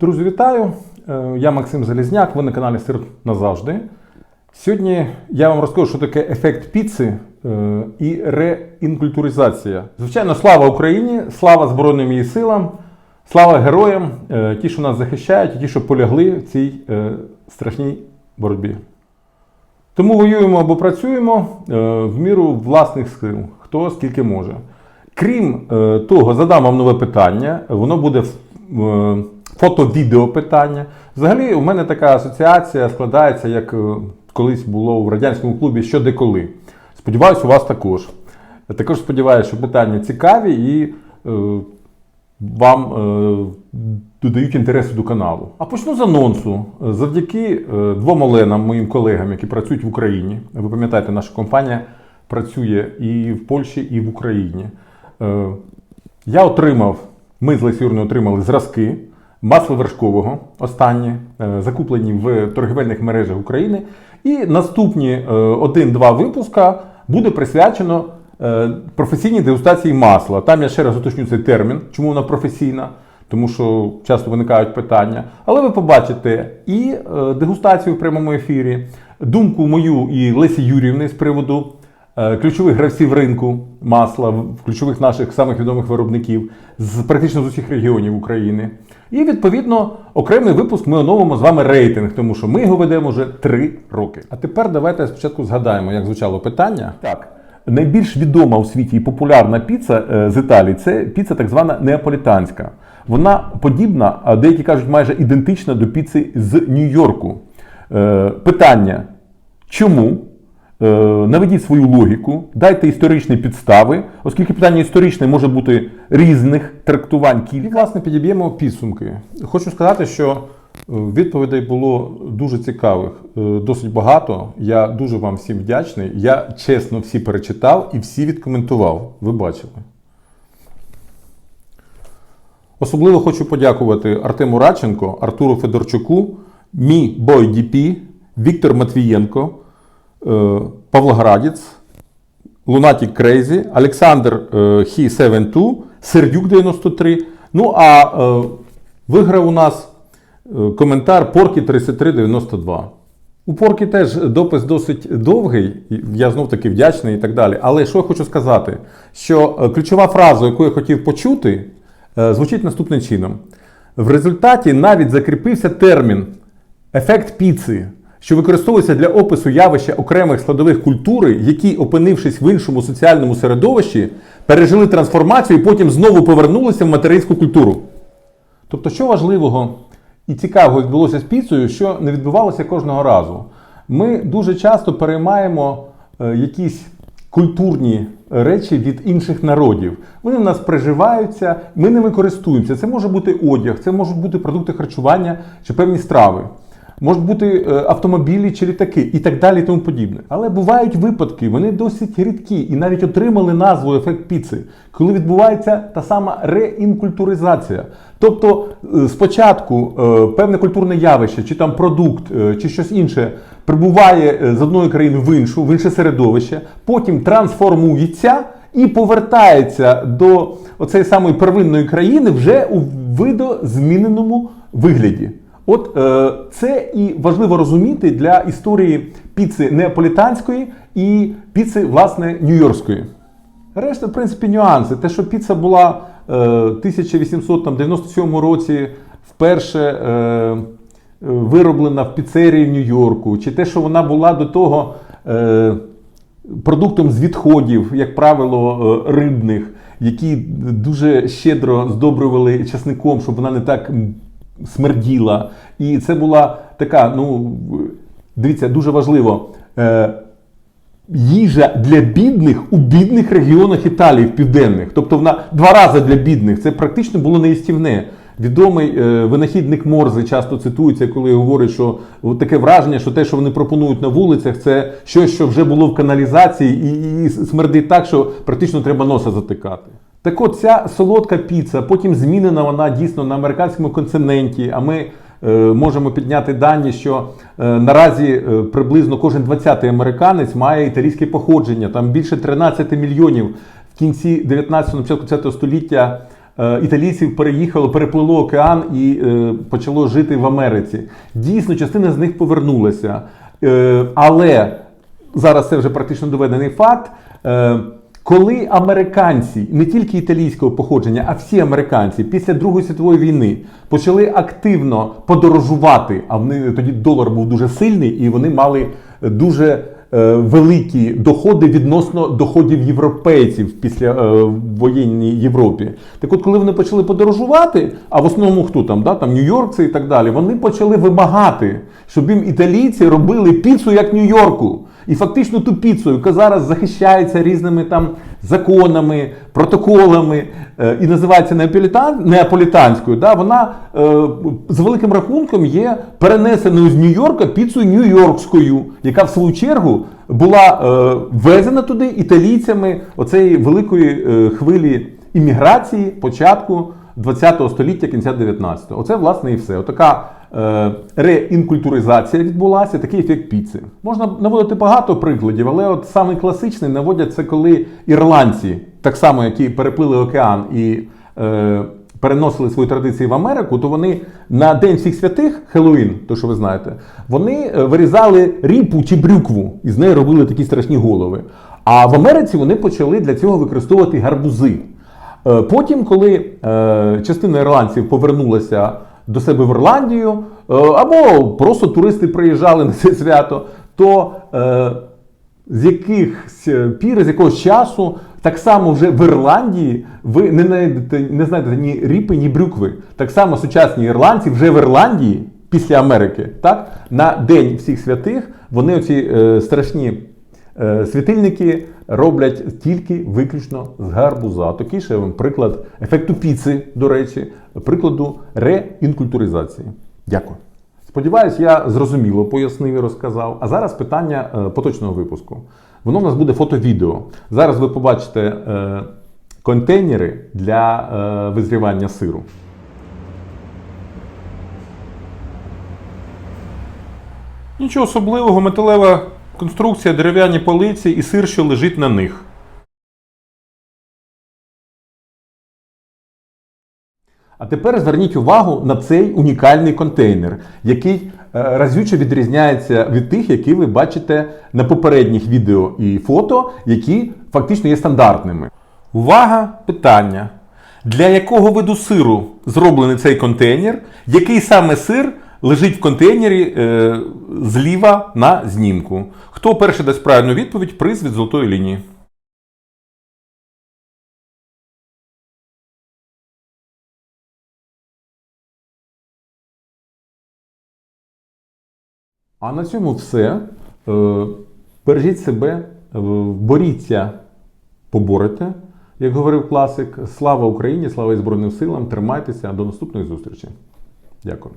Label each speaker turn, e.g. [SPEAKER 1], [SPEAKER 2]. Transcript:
[SPEAKER 1] Друзі, вітаю! Е, Я Максим Залізняк, ви на каналі Сир назавжди. Сьогодні я вам розкажу, що таке ефект піци е, і реінкультуризація. Звичайно, слава Україні, слава Збройним її силам, слава героям, е, ті, що нас захищають, і ті, що полягли в цій страшній боротьбі. Тому воюємо або працюємо в міру власних сил, хто скільки може. Крім того, задам вам нове питання, воно буде фото-відео питання. Взагалі, у мене така асоціація складається, як е, колись було в радянському клубі що де коли. Сподіваюсь, у вас також. Я також сподіваюся, що питання цікаві і е, вам е, додають інтересу до каналу. А почну з анонсу. Завдяки е, двом Оленам, моїм колегам, які працюють в Україні. Ви пам'ятаєте, наша компанія працює і в Польщі, і в Україні. Е, Я отримав, ми з Лесі Юрною отримали зразки масла вершкового, останні, е, закуплені в торгівельних мережах України. І наступні е, один-два випуска буде присвячено е, професійній дегустації масла. Там я ще раз уточню цей термін, чому вона професійна, тому що часто виникають питання. Але ви побачите і е, дегустацію в прямому ефірі, думку мою і Лесі Юрівни з приводу е, ключових гравців ринку масла, ключових наших самих відомих виробників з практично з усіх регіонів України. І відповідно окремий випуск ми оновимо з вами рейтинг, тому що ми його ведемо вже три роки. А тепер давайте спочатку згадаємо, як звучало питання. Так. Найбільш відома у світі і популярна піца е, з Італії це піца так звана неаполітанська. Вона подібна, а деякі кажуть, майже ідентична до піци з Нью-Йорку. Е, Питання: чому? Е, Наведіть свою логіку, дайте історичні підстави, оскільки питання історичне може бути різних трактувань. І, власне, підіб'ємо підсумки. Хочу сказати, що е, відповідей було дуже цікавих, е, досить багато. Я дуже вам всім вдячний. Я чесно всі перечитав і всі відкоментував. Ви бачили. Особливо хочу подякувати Артему Радченко, Артуру Федорчуку, Мі Бой ДП, Віктор Матвієнко, Павлоградець, Лунатік Крейзі, Олександр е, Хі 72, Сердюк 93. Ну а е, виграв у нас е, коментар Поркі 3392. У Поркі теж допис досить довгий, я знов таки вдячний і так далі. Але що я хочу сказати, що е, ключова фраза, яку я хотів почути, е, звучить наступним чином. В результаті навіть закріпився термін ефект піци, що використовується для опису явища окремих складових культури, які, опинившись в іншому соціальному середовищі, пережили трансформацію і потім знову повернулися в материнську культуру. Тобто, що важливого і цікавого відбулося з піцею, що не відбувалося кожного разу. Ми дуже часто переймаємо е, якісь культурні речі від інших народів. Вони в нас приживаються, ми ними користуємося. Це може бути одяг, це можуть бути продукти харчування чи певні страви. Можуть бути е, автомобілі чи літаки і так далі, і тому подібне. Але бувають випадки, вони досить рідкі і навіть отримали назву ефект піци, коли відбувається та сама реінкультуризація. Тобто е, спочатку е, певне культурне явище, чи там продукт, чи щось інше прибуває з одної країни в іншу, в інше середовище, потім трансформується і повертається до оцеї самої первинної країни вже у видозміненому вигляді. От е, це і важливо розуміти для історії піци неаполітанської і піци, власне, нью-йоркської. Решта, в принципі, нюанси. Те, що піца була е, 1897 році вперше е, вироблена в піцерії в Нью-Йорку, чи те, що вона була до того е, продуктом з відходів, як правило, е, рибних, які дуже щедро здобрювали часником, щоб вона не так смерділа. І це була така, ну, дивіться, дуже важливо. Е, їжа для бідних у бідних регіонах Італії, в південних. Тобто вона два рази для бідних. Це практично було неїстівне. Відомий е, винахідник Морзи часто цитується, коли говорить, що таке враження, що те, що вони пропонують на вулицях, це щось, що вже було в каналізації, і, і смердить так, що практично треба носа затикати. Так от ця солодка піца, потім змінена вона дійсно на американському континенті. А ми е, можемо підняти дані, що е, наразі е, приблизно кожен 20-й американець має італійське походження. Там більше 13 мільйонів в кінці 19-го, початку 20 століття е, італійців переїхало, переплило океан і е, почало жити в Америці. Дійсно, частина з них повернулася. Е, але зараз це вже практично доведений факт. Е, коли американці, не тільки італійського походження, а всі американці після Другої світової війни почали активно подорожувати, а вони тоді долар був дуже сильний, і вони мали дуже е, великі доходи відносно доходів європейців після е, воєнній Європі. Так от, коли вони почали подорожувати, а в основному хто там, да, там Нью-Йоркці і так далі, вони почали вимагати, щоб їм італійці робили піцу як Нью-Йорку. І фактично ту піцу, яка зараз захищається різними там законами, протоколами е, і називається неаполітан, неаполітанською, да, вона е, з великим рахунком є перенесеною з Нью-Йорка піцею нью-йоркською, яка в свою чергу була е, ввезена туди італійцями оцеї великої е, хвилі імміграції початку 20 століття, кінця 19-го. Оце, власне, і все. Отака е, реінкультуризація відбулася, такий ефект піци. Можна наводити багато прикладів, але от самий класичний наводять це коли ірландці, так само, які переплили океан і е, переносили свої традиції в Америку, то вони на День всіх святих, Хеллоуін, то що ви знаєте, вони е, вирізали ріпу чи брюкву, і з неї робили такі страшні голови. А в Америці вони почали для цього використовувати гарбузи. Е, Потім, коли е, частина ірландців повернулася до себе в Ірландію, е, або просто туристи приїжджали на це свято, то з якихось пір, з якогось часу, так само вже в Ірландії ви не знайдете, не знайдете ні ріпи, ні брюкви. Так само сучасні ірландці вже в Ірландії після Америки, так, на День всіх святих вони оці страшні Світильники роблять тільки виключно з гарбуза. Такий ще вам приклад ефекту піци, до речі, прикладу реінкультуризації. Дякую. Сподіваюсь, я зрозуміло пояснив і розказав. А зараз питання е, поточного випуску. Воно у нас буде фото-відео. Зараз ви побачите е, контейнери для е, визрівання сиру. Нічого особливого, металева конструкція, дерев'яні полиці і сир, що лежить на них. А тепер зверніть увагу на цей унікальний контейнер, який е, разюче відрізняється від тих, які ви бачите на попередніх відео і фото, які фактично є стандартними. Увага! Питання. Для якого виду сиру зроблений цей контейнер? Який саме сир лежить в контейнері е, зліва на знімку? Хто перший дасть правильну відповідь, приз від золотої лінії. А на цьому все. Е, Бережіть себе, е, боріться, поборете, як говорив класик. Слава Україні, слава і Збройним силам. Тримайтеся. До наступної зустрічі. Дякую.